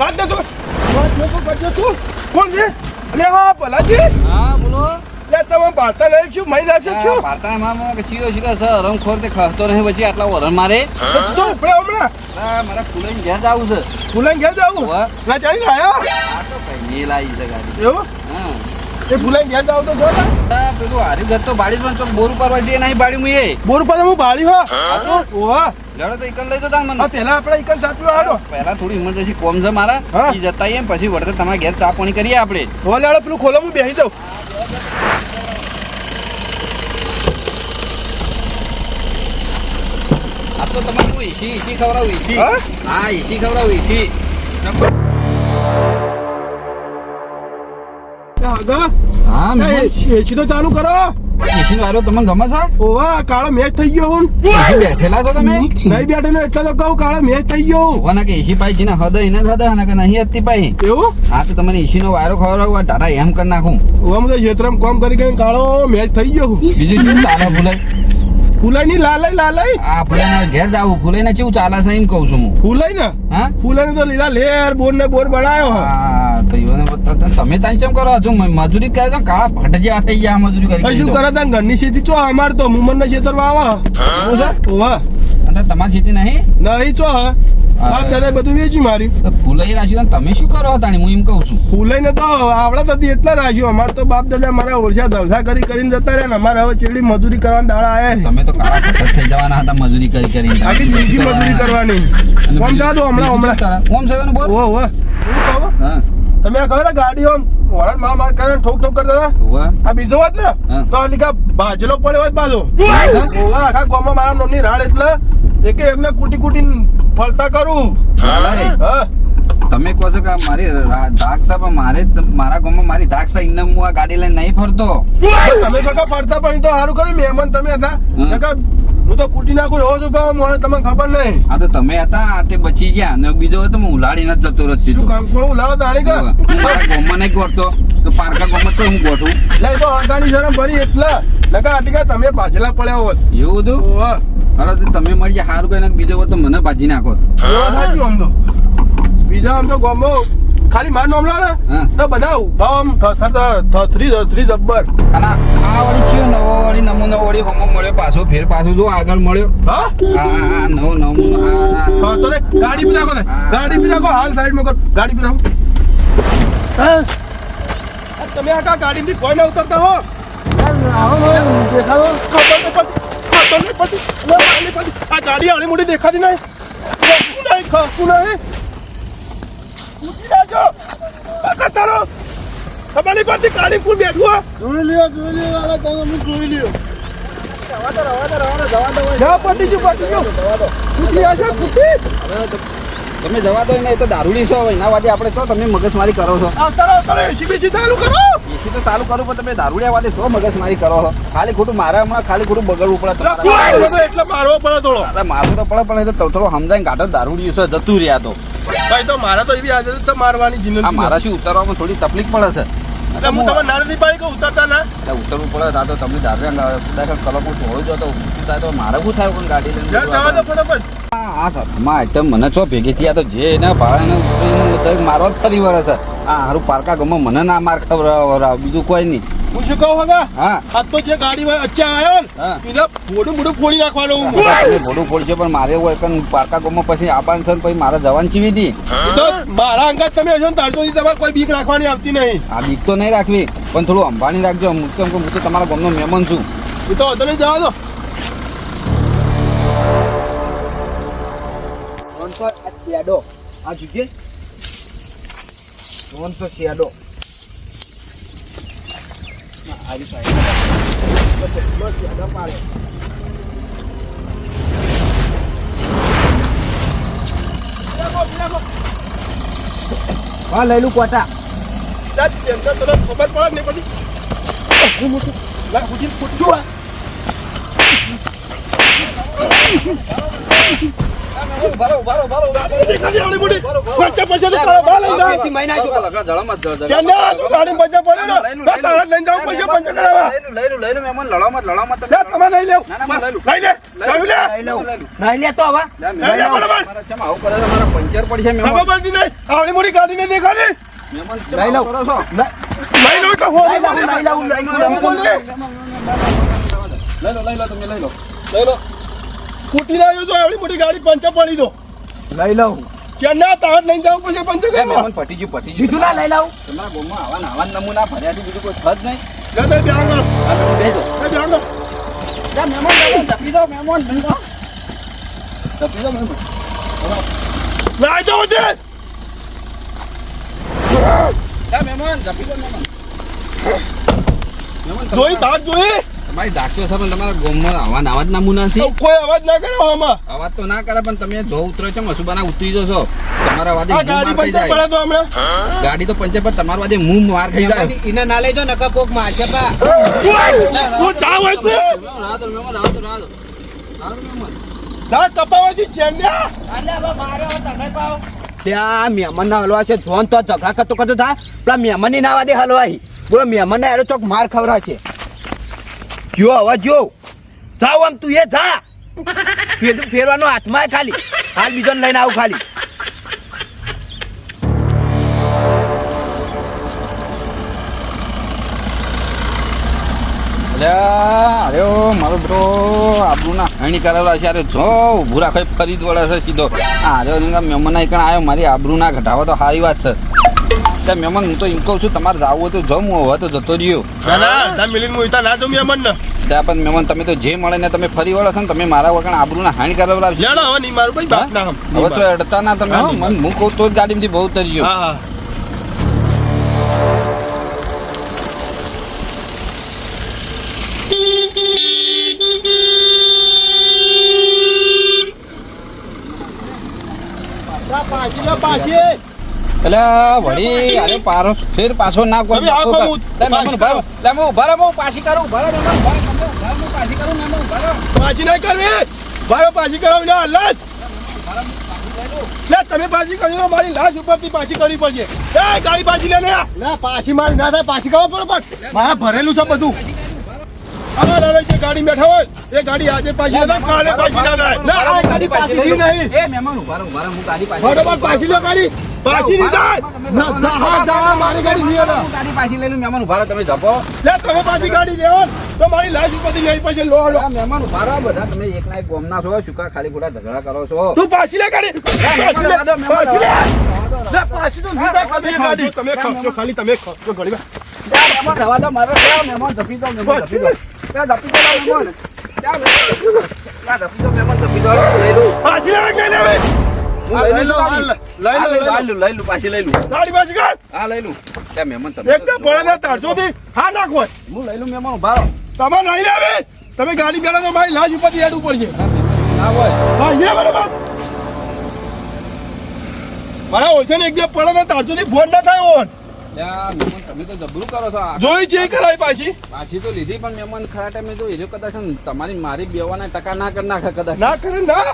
કાઢ દે તું વાત જોતો કરજો તું. કોણ છે? અલે હા ભલાજી. હા બોલો. લે તમે ભારતા નહીં છું મહી નાખ્યો છું ભારતામાં કે ચિયો છે કે સર રમખોર તે ખાતો નહીં પછી આટલા વરણ મારે. તો ઉપડે હમણાં મારા ફૂલાઈને ઘેર જવું છે. ફૂલાઈ ઘેર જાવું. ના ચાલી આયા? આ તો કઈ લાવી છે ગાડી. એવું? હા. એ ફૂલાઈ ઘેર જાવ તો જો પેલું હારી ઘર તો બાળી પણ ચોક બોર ઉપર એ નહીં બાળી મુએ બોર ઉપર હું ભાળી હો. ઓહો તો એકલ લઈ તો મને. આ આપણે એક સાચું આડો પહેલા થોડી ઇમરજન્સી કોમ છે મારા. ઈ જતા એમ પછી વળતે તમારા ઘેર ચા પાણી કરીએ આપણે. ઓલે આડો પેલું ખોલો હું બેસી દઉં આ તો તમારે એસી એસી ખવડાવું એસી હા? એસી ખવડાવું એસી હા એસી તો ચાલુ કરો. એસી નો તમને ગમે છે? ઓવા કાળો મેચ થઈ ગયો હું. બેઠેલા છો તમે? નહીં બેઠો એટલે તો કહું કાળો મેચ થઈ ગયો હું. કે એસી પાઈ જીને હદ એને હદ અને કે નહીં હતી પાઈ. એવું? હા તો તમને એસી નો વાયરો ખવડાવું આ ટાટા એમ કરી નાખું. ઓવા તો ક્ષેત્રમાં કામ કરી કરીને કાળો મેચ થઈ ગયો બીજું શું ચાલે ફૂલાઈ ફૂલાઈ ની લાલાઈ લાલાઈ આ ફૂલાઈ ઘેર જાવું ફૂલાઈ ને કેવું ચાલે છે એમ કહું છું હું. ફૂલાઈ ને હા? ફૂલાઈ તો લીલા લેર બોર ને બોર બળાયો હા. ત- તમે તાન ચેમ કરો? હજુ મજૂરી કરે તો કાળા ભટ જેવા થઈ ગયા મજૂરી કરી શું કરે તાન ઘરની ખેતી ચો અમાર તો? મુમન ના ખેતરમાં આવા? ઓવા અને તમારી ખેતી નહીં? નહીં ચો હા. દાદા બધું વેચી માર્યું. ફૂલાઈ રાખ્યું તમે શું કરો તાણી? હું એમ કહું છું. ફૂલાઈ ને તો આવડત હતી એટલા રાખ્યું. અમારે તો બાપ દાદા મારા ઓરછા ધરસા કરી કરીને જતા રહ્યા ને અમારે હવે ચેડી મજૂરી કરવાના દાડા આયા. તમે તો કાળા થઈ જવાના હતા મજૂરી કરી કરી આખી જિંદગી મજૂરી કરવાની. હમણાં હમણાં? ઓમ બોલ? હા. તમે ખબર ગાડી આમ હોળન માર માર કરે ઠોક ઠોક કરતા હતા? આ બીજો વાત ને. તો લીકા ભાજેલો પડ્યો હોય બાજુ? ઓવા આખા ગામમાં મારા નામની રાડ એટલે એકે એમને કુટી કુટી ફરતા કરું. હા. તમે કહો છો કે મારી રા- પણ મારે મારા ગામમાં મારી દ્રાક્ષ ઇન્નમ હું આ ગાડી લઈને નહીં ફરતો? તમે સકા ફરતા પણ તો સારું કર્યું મહેમાન તમે હતા. હું તો કૂટી નાખું એવો છું પણ મને તમને ખબર નહીં. આ તો તમે હતા તે બચી ગયા. અને બીજો તો હું ઉલાડીને જ જતો રહ્યો છું કામ? થોડું ઉલાડો તારી કા ગામમાં નહીં ગોઠતો. તો પારકા ગોમમાં તો હું ગોઠું? લે તો અડધાની શરમ ભરી એટલે. નકા આટલી તમે પાછલા પડ્યા હોત. એવું હતું હાલો તો તમે મળી જાય સારું કઈ બીજો હોય તો મને ભાજી નાખો. બીજા આમ તો ગામમાં ખાલી માર નામ લાવે? તો બધા ઊભા આમ થથરી થ્રી જબ્બર આ વળી કયો નવો વળી નમૂનો વળી હોમો મળ્યો પાછો ફેર પાછો જો આગળ મળ્યો. હા? નવો નમૂનો તો ગાડી બી નાખો ને. ગાડી પી નાખો હાલ સાઈડમાં કર. ગાડી પી નાખો. હા તમે આ ગાડી થી કોઈ ના ઉતરતા હો. દેખાવો ખબર નહીં પડતી ખબર નહીં પડતી આ ગાડી આડી મોટી દેખાતી નહીં. ખપું નહીં ખપું નહીં. ઉઠી જાજો કાળી કોણ બેઠું જોઈ લ્યો જોઈ લ્યો વાલા તમે હું જોઈ લ્યો. તમે જવા દો ને એ તો દારૂડી છો એના વાદે આપણે છો તમે મગજમારી કરો છો. એસી ચાલુ કરો. એસી તો ચાલુ કરું પણ તમે દારૂડિયા વાદે છો મગજમારી કરો છો? ખાલી ખોટું મારે હમણાં ખાલી ખોટું બગડવું પડે. એટલે તમારે. કોણ તો એટલે મારવો પડે થોડો. અરે મારું તો પડે પણ એ તો થોડો સમજાય કાઢો દારૂડિયું છે જતું રહ્યા તો. ભાઈ તો મારા તો એવી આદત તો મારવાની જીનત આ મારા શું ઉતારવામાં થોડી તકલીફ પડે છે. એટલે હું તમે નાની પાડી કે ઉતરતા ના? એટલે ઉતરવું પડે આ તો તમે દારૂ કદાચ હું થોડું જો તો ઊંચું થાય તો મારે શું થાય પણ ગાડી લઈને જવા તો ફટાફટ. આ આઈટમ મને છો ભેગી થયા તો જે એના ભાડાને મારવા જ ફરી વળે છે. આ સારું પારકા ગમો મને ના માર ખબર બીજું કોઈ નહીં. હું શું કહું હગા? હા. આ તો જે ગાડી માં અચ્છા આવ્યો. ને પેલા બોડું ફોડી નાખવાનો મોઢું પણ મારે હોય કે પારકા ગમો પછી આબાન છે પછી મારે જવાન ચીવી હતી તો મારા અંગાત તમે હશો ને તમારે કોઈ બીક રાખવાની આવતી નહીં. આ બીક તો નહીં રાખવી પણ થોડું અંબાણી રાખજો હું તો હું તો તમારા ગામનો મહેમાન છું. એ તો હતો જવા દો. ફોન પૂછું આ રહો, ઊભા રહો, ઊભા રહો. ગાડી દેખાતી આવડી મોટી પંચર પંચર તો તારા પેથી મહિના શું લગા જળામાં જ જળ- જળ- ચેન્નઈ તું ગાડી પંચર પડે ને લઈ લો, તો પંચર લઈ લઈ લઈ લઈ. લઈ લઈ લઉં લઈ પડશે, આવડી મોટી ગાડી ને દેખાડી લઈ લઉં. લઈ લો એટલે લઈ લઉં લઈ લઉં લઈ લઉં હું બોલે લઈ લો, લઈ લો, તમે લઈ લો. લઈ લો. સ્કૂટી રહ્યો તો આવડી મોટી ગાડી પંચર પડી દો લઈ લઉં ચેન્ના તાર લઈને જાવ પછી પંચર કરવા મહેમાન, પટી ગયું, પટી ગયું. બીજું ના લઈ લઉં તમારા ગોમાં આવા નાવા નમૂના ભર્યા છે બીજું કોઈ થત નહીં. લે તે તમે બેસો. એ કરો લે, મહેમાન, લઈ જપી દો, મહેમાન, જપી દો. જપી દો, મહેમાન. ના જાઓ છે જા મહેમાન, જપી દો, તમારા- જોઈ દાંત જોઈ તમારી ડાક્ટર છે પણ તમારા ગોમમાં અવાજ અવાજ નમૂના છે કોઈ અવાજ ના કરે આમાં અવાજ તો ના કરે પણ તમે જો ઉતરો છો મસુબાના ઉતરી જશો તમારા વાદે ગાડી પંચર પડે તો હમણાં ગાડી તો પંચર પર તમારા વાદે મું માર ખાઈ જાય એને ના લેજો નકર કોક મારશે પા હું જાવ હોય છે તો દો, મહેમાન, રાહ દો, રાહ દો. રાહ દો, મહેમાન. મારે કપાવાથી ચેન્નઈ ત્યાં મહેમાન ના હલવા છે જોન તો ઝઘડા કરતો પેલા મહેમાનની ના વાદે હલવાઈ બોલો મહેમાન ના ચોક માર ખવરા છે જો, હવે જો. જાવ આમ તું એ જા. ફેરવાનો હાથમાં ખાલી. હાલ બીજો લઈને આવું ખાલી. અરે મારો બ્રો આબરૂ ના હાણી કરેલા છે. અરે જો, ઊભું રાખે ફરી જ વળે છે સીધો. આ, અરે મહેમાન કણ આવ્યો મારી આબરૂ ના ઘટાવો તો સારી વાત છે. તે મહેમાન હું તો એમ કહું છું તમારે જવું હોય તો જમ હું તો જતો રહ્યો. ના ના મિનિટ હું ઇતા ના જમી અમન ને. ત્યાં પણ મહેમાન તમે તો જે મળે ને તમે ફરી વળો છો ને તમે મારા વગર આબરૂ ના હાણી કરેલા લાવશો ના હવે નહીં મારું ભાઈ બાપ ના હમ. હવે તો અડતા ના તમે મન હું કહું તો જ ગાડીમાંથી બહુ તરી હા હા. પાછી પાછી. એટલે વળી અરે પારો ફેર પાછો ના કોઈ હવે આખો હું લે, મહેમાન, પાછી ઊભા રહો. હું ઊભા રહો, હું પાછી કરું ઊભા રહો, તમે પાછી કરું મહેમાન, ઊભા રહો. પાછી નહીં કરવી. ભાઈ પાછી કરાવી ના લે. તમે પાછી કરી લો મારી લાશ ઉપરથી પાછી કરવી પડશે. એ ગાડી પાછી લે ના પાછી મારી ના થાય પાછી કરવા પડે પણ મારા ભરેલું છે બધું. આ દાદા જે ગાડી બેઠા હોય એ ગાડી આજે પાછી ના કાલે પાછી ના થાય ના ગાડી પાછી નહીં એ મહેમાન, ઊભા રહો, ઊભા રહો, હું ગાડી પાછી બરોબર પાછી લો ગાડી. પાછી નહીં થાય ના જા મારી ગાડી નહીં આવે ગાડી પાછી લઈ મહેમાન, ઊભા તમે ધપો લે તમે પાછી ગાડી લેવો તો મારી લાશ ઉપરથી લઈ પછી મહેમાન, ઊભા બધા તમે એકના એક ગોમના છો, શું કા ખાલી ખોટા ઝઘડા કરો છો તું પાછી લે ગાડી પાછી લે રવા દો, મહેમાન, પાછી લે રવા દો. લે પાછી તો નહીં થાય તમે ગાડી તમે ખાઓ ખાલી તમે ખાઓ જો ઘડી વાર ત્યાં મહેમાન, રવા દો, મારે મહેમાન, જપી દો, મહેમાન, જપી દો. ત્યાં જપી દો, મહેમાન. ત્યાં મહેમાન. દો, મહેમાન, જપી દો. લઈ લઉં. પાછી લે કે લે હું લઈ લઉં ગાડી. લઈ લો લઈ લઉં, લઈ લઉં, પાછી લઈ લઉં. ગાડી પાછી કર. હા, લઈ લઉં. ત્યાં મહેમાન, તમે એક તો પડે ને તારસોથી હા નાખો હું લઈ લઉં, મહેમાન, તમે નહીં લાવે. તમે ગાડી બેઠા તો મારી લાશ ઉપરથી હેડ ઉપર છે. ના હોય. હા એ બરાબર મારા ઓછે ને એક બે પડે ને તારસોથી ફોન ના થાય ઓન. ત્યાં તમે તો જબરું કરો છો. આ. જોઈ છે કરાય પાછી. પાછી તો લીધી પણ મહેમાન ખરા ટાઈમે તો કદાચ તમારી મારી બેવાના ટકા ના કરી નાખે કદાચ. ના કરે ના?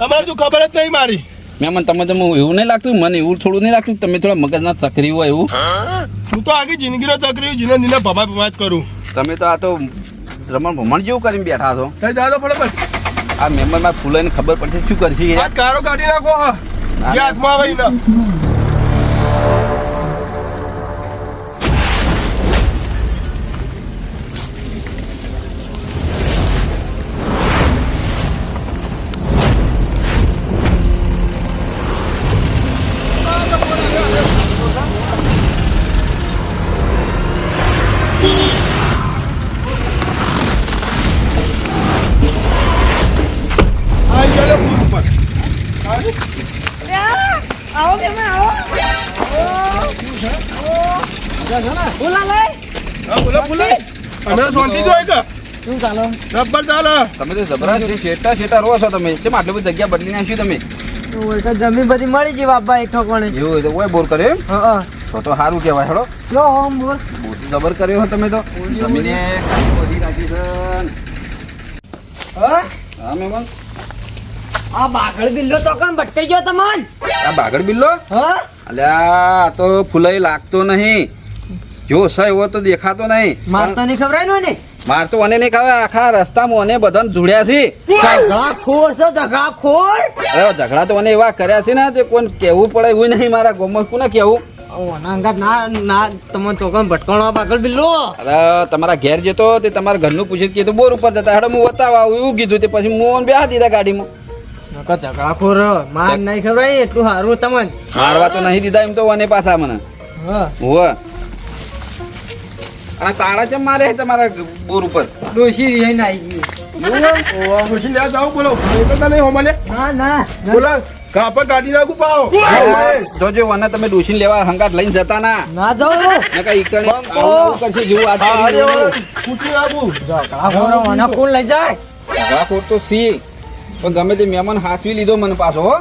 તમારે તું ખબર જ નહીં મારી. મેં મને તમે તમે એવું નહીં લાગતું? મને એવું થોડું નહીં લાગતું તમે થોડા મગજના ચકરી હોય એવું? હું તો આખી જિંદગીનો ચકરી જીને જીને ભમા ભમા જ કરું. તમે તો આ તો રમણ ભમણ જેવું કરીને બેઠા છો. થઈ તો ફટાફટ. આ મહેમાનમાં ફૂલાઈને ખબર પડશે શું કરશે યાર કારો કાઢી નાખો હા. જે હાથમાં આવે ને ચાલો. જબ્બર ચાલે. તમે તો જબરા છે શેટા શેટા રહો છો તમે. કેમ આટલી બધી જગ્યા બદલી નાખી તમે? જમીન બધી મળી ગઈ બાપા એક ઠોકવાણે એવું હોય તો ઓય બોર કરે એમ? તો તો સારું કહેવાય હેડો. લો હોમ બોર જબર કર્યો હો તમે તો. જમીને બધી રાખી છે. હા? હા મહેમાન. આ બાગડ બિલ્લો તો કામ ભટકાઈ ગયો તમન? આ બાગડ બિલ્લો? હા? અલ્યા આ તો ફૂલાઈ લાગતો નહીં. જો છે એવો તો દેખાતો નહીં. માર તો નહીં ખબરાય ને માર તો મને નહીં ખાવે આખા રસ્તામાં મને બધાને જોડ્યા છે. ઝઘડા ખોર છે ઝઘડા ખોર અરે ઝઘડા તો મને એવા કર્યા છે ને તે કોણ કેવું પડે એવું નહીં મારા ગોમમાં કોને કેવું તમારા ઘેર જતો તે તમારા ઘરનું પૂછ્યું કીધું બોર ઉપર જતા હેડો હું બતાવવા એવું કીધું તે પછી મોન બે દીધા ગાડીમાં. માર નહીં એટલું સારું તમન. મારવા તો નહીં દીધા એમ તો મને પાછા મને. હા. અને તાળા ચમ મારે છે તમારા બોર ઉપર? ડોશી રહીને આવી ગઈ. લે જાવ બોલો. તો તને હોમલે ના ના. બોલા કાપડ કાઢી નાખું પાવ જોજો વને તમે ડોસીને લેવા હંગાત લઈને જતા ના. ના જાઓ. ઈકણે આવું કરશે જેવું અરે કોણ લઈ જાય? તો સી પણ ગમે તે મહેમાન હાથવી લીધો મને પાછો હો.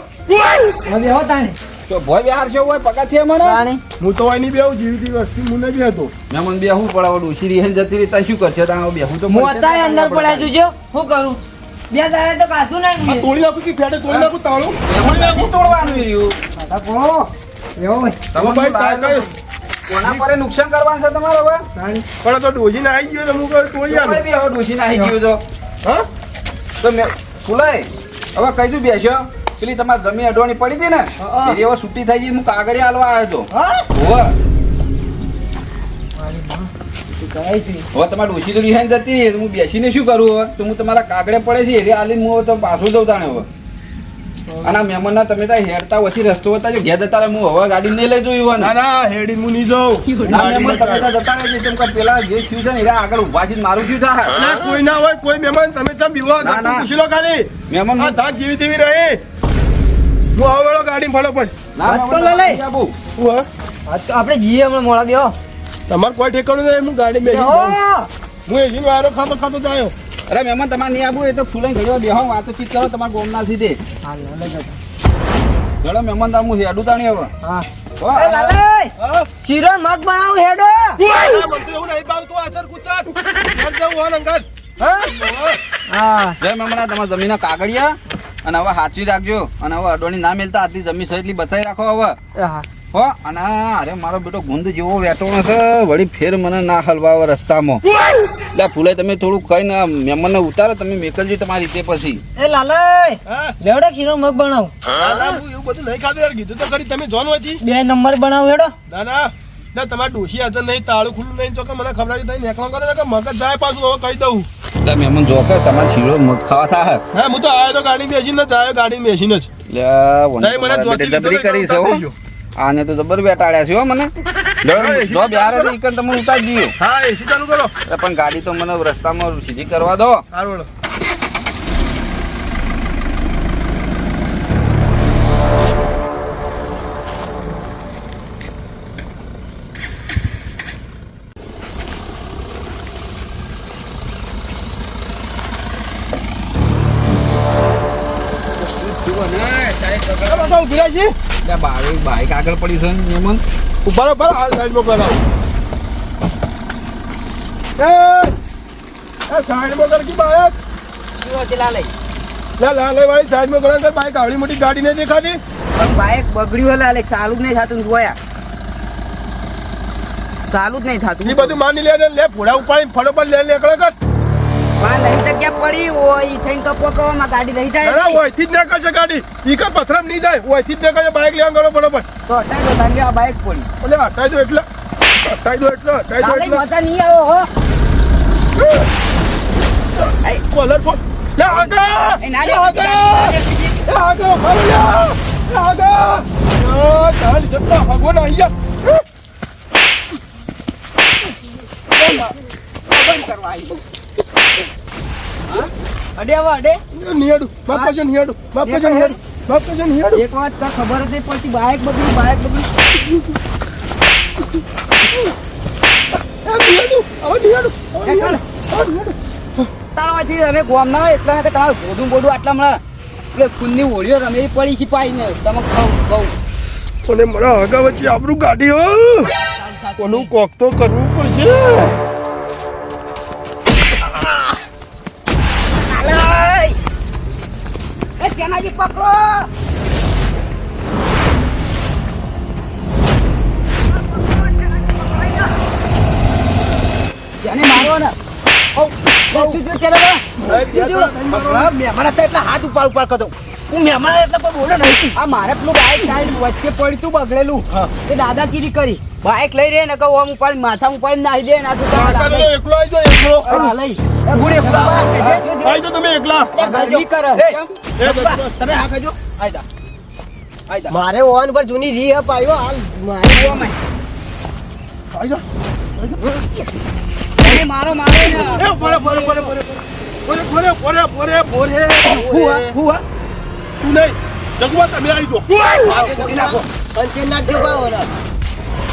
હવે હો તાણે. તો ભોય બિહાર છે હોય પગા થયા મને હું તો એની બેવ જીવતી વસ્તી હું નહીં હતો મને બેહું પડાવો ડોસી રીહન જતી રહી શું કરશે? ત્યાં બેહું તો હું અત્યારે અંદર. પડ્યા જોજો શું કરું? બે દાડે તો કાધું નહીં તોડી નાખું કે ફેડે તોડી નાખું તાળું. મહેમાન બેહું તોડવાનું રહ્યું. એવો તમે ભાઈ શું કોના પર નુકસાન કરવાનું છે તમારે હવે? પણ તો ડોજીને આવી ગયો તો હું કહું તોડી આલું. બી હવે ડોસીને આવી ગયો તો. હા? તો મેં ફુલાય હવે કઈ તું બેસ્યો પેલી તમારે જમી અડવાની પડી હતી ને હા. એ હવે છૂટી થઈ ગઈ હું કાગળિયા હાલવા આવ્યો હતો. હોવે. તમારી ડોસી તો રિહાઈને જતી હું બેસીને શું કરું હવે? તો હું તમારા કાગડે પડે છે એટલે આલીને હું તો પાછું જઉં તાણે હવે. અને મહેમાન મહેમાનના તમે ત્યાં હેરતા ઓછી રસ્તો હતા જો ઘેર જતા હું હવે ગાડી નહીં લઈ જોયું ના ના હેડી હું નહીં જાઉં. ના મહેમાન તમે ત્યાં જતા રહેજો કેમ કે પેલા જે થયું છે ને એરા આગળ ઊભા છે મારું શું થાય? કોઈ ના હોય કોઈ મહેમાન તમે ત્યાં બીવો? ના, ના. પૂછી લો ખાલી. મહેમાન જેવી તેવી રહે. હું આવો વેળો ગાડી ફળો પણ આપણે જઈએ હમણાં મોડા બેહો. તમારે કોઈ ઠેકાણું નહીં હું ગાડી બેસી હું એસી વારો ખાતો ખાતો જાયો. અરે મહેમાન તમારે નહીં આવું એ તો ફૂલાઈ ઘડીઓ બેહો વાતચીત કરો તમારે ગોમ ના થી દે ચલો મહેમાન તાર હું હેડું તાણી હવે. હા. હો, એ લાલે હા. શીરો મગ બનાવું હેડો. એવું નહીં આચર કુચર. જવું હોય હા. હા. જય મહેમાન આ તમારા જમીનના કાગળિયા. અને હવે સાચવી રાખજો. અને હવે અડોણી ના મેલતા આટલી જમીન છે એટલી બચાવી રાખો હવે. હો. અને અરે મારો બેટો ગુંદ જેવો વેટોણો છે વળી ફેર મને ના હલવાવે રસ્તામાં. એટલે ફૂલે તમે થોડું કહીને મહેમાનને ઉતારો તમે મેકલજો તમારી રીતે પછી. એ લાલા લેવડે ખીરો મગ બનાવું. ના, ના, હું એવું બધું નહીં ખાધું યાર. કીધું તો ખરી તમે જોન હોયથી. બે નંબર બનાવ હેડો. ના, ના. ના, તમારે ડોશી હાજર નહીં તાળું ખુલ્લું નહીં ચોકે મને ખબર આવી તમે નેકળો કરો ને કે મગજ જાય પાછું હવે કહી દઉં. એટલે મહેમાન જો કે તમારે શીરો મગ ખાવા થાય. હા હું તો આવ્યો તો ગાડી બેસીને જ આવ્યો ગાડી બેસીને જ. નહીં, મને જબરી કરી છે. આને તો જબર બેટાડ્યા છે હો મને. જો બિહાર હતી તમે ઉતારી દયો હા એસી ચાલુ કરો? પણ ગાડી તો મને રસ્તામાં સીધી કરવા દો. સારું હેડો. ઊભી રહી છે એટલે બાઈક બાઈક આગળ પડી છે ને મહેમાન ઊભા રહો, ઊભા આ હાલ સાઈડમાં કરો. એ, એ, સાઈડમાં કર કે બાઈક. લાલે લા લા લે, ભાઈ, સાઈડમાં કરો સર બાઈક આવડી મોટી ગાડી નહીં દેખાતી. બાઇક બગડ્યું લાલે ચાલુ જ નહીં થતું જોયા. ચાલુ જ નહીં થતું. એ બધું માની લે લે ફોડા ઉપાડી ફળો પર લે નીકળે કર માં નહીં. જગ્યા પડી ઓય થઈને કપો કવામાં ગાડી ના, ના, જાય જ ગાડી. ઈ પથરામ નહીં જાય. ઓયથી જ નીકળશે બાઈક લેવા કરો બરોબર. તો હટાઈ દો તાંગે આ બાઇક પડી. ઓલે હટાઈ દો એટલે. હટાઈ દો એટલે હટાઈ દો એટલે. મજા નહીં આવો હો. કોલર ફોન લે આગા એ નાડી લે આગા લે આગા મારો લે! લે આગા આ ચાલ જતા ભગવાન અહીંયા. હવે અડે બાપ કજો નિયાડુ બાપ કજો નિયાડુ બાપ કજો નિયાડુ એક વાત તો ખબર જ નહીં પડતી બાઇક બગડી બાઇક બગડી એ નિયાડુ આવો નિયાડુ આવો એ નિયાડુ આવો નિયાડુ તારો અહીંથી તમે ગોમ ના એટલા કે તમારું બોડું બોડું આટલા મળે એટલે ખૂનની હોળીઓ રમે પડી છીપાઈ ને તમે ખાવ ખાવ અને મારા આગા વચ્ચે આપણું ગાડી હો. કોનું કોક તો કરવું પડશે. શેનાજી પકડો. જેને મારો ને. હાથ ઉપાડ ઉપાડ કરતો. હું મહેમાન એટલે બોલે નહીં. આ મારે પેલું બાઈક સાઈડ વચ્ચે પડ્યું બગડેલું. એ દાદાગીરી કરી. બાઈક લઈ રે ને કહું ઓમ ઉપાડી માથા ઉપાડી નાહી દે ના તું એકલો આવી જો એકલો હા, લઈ. એ ગુડે ગુડા આવી જો તમે એકલા. ગરમી કરે. તમે હા કહેજો. આઈ જા. મારે ઓન પર જૂની રી અપ આવ્યો. હાલ મારે ઓમાય. આવી જાઓ. એને મારો મારો ને. એ પરે પરે પરે પરે પરે પરે પરે પોરે, પોરે, પોરે. હુઆ તું નહીં. જગવા તમે આવી જાઓ. આગે કરી નાખો. પંચે નાખજો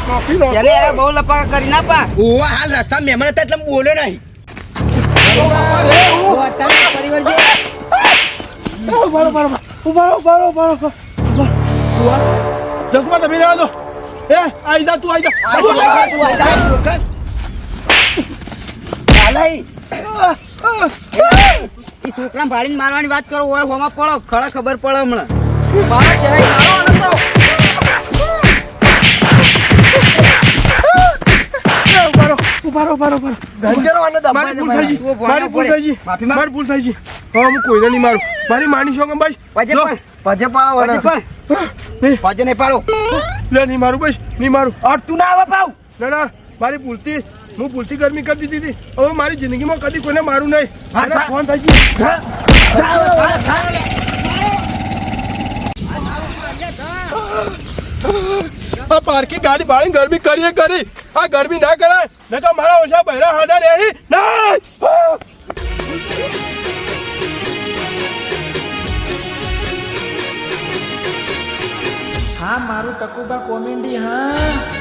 ભાવ નો કાપી અરે બહુ લપા કરી ના પા હુઆ હાલ રસ્તા મહેમાન હતા એટલે બોલે નહીં. જગુબા, તમે રહેવા દો. એ, આવી જા, તું આઈ જા. તું આઈ જા, છોકરા. ભાડી એ છોકરા ભાડીને મારવાની વાત કરો હોય હોમાં પડો. ખરા ખબર પડે હમણાં. મારો ચહેરા મારો પારો. ગંજરો અને મારી ભૂલ થઈ ગઈ. મારી ભૂલ. થઈ ગઈ. મારી ભૂલ થઈ ગઈ. હવે હું કોઈને નહીં મારું. મારી માની છો કે ભાઈ? પજે પજે પાડો પજે નહીં. પાડો. લે નહીં મારું બસ નહીં મારું. અટ તું ના આવે પાવ ના ના મારી ભૂલથી હું ભૂલથી ગરમી કરી દીધી હતી. હવે મારી જિંદગીમાં કદી કોઈને મારું નહીં. ફોન થઈ છે. આ પાર્કિંગ ગાડી ભાડી ગરમી કરીએ કરી. આ ગરમી ના કરાય નકા મારા ઓછા બહેરા હાજર રહી. ના! હા! મારું ટકુબા કોમેડી હા.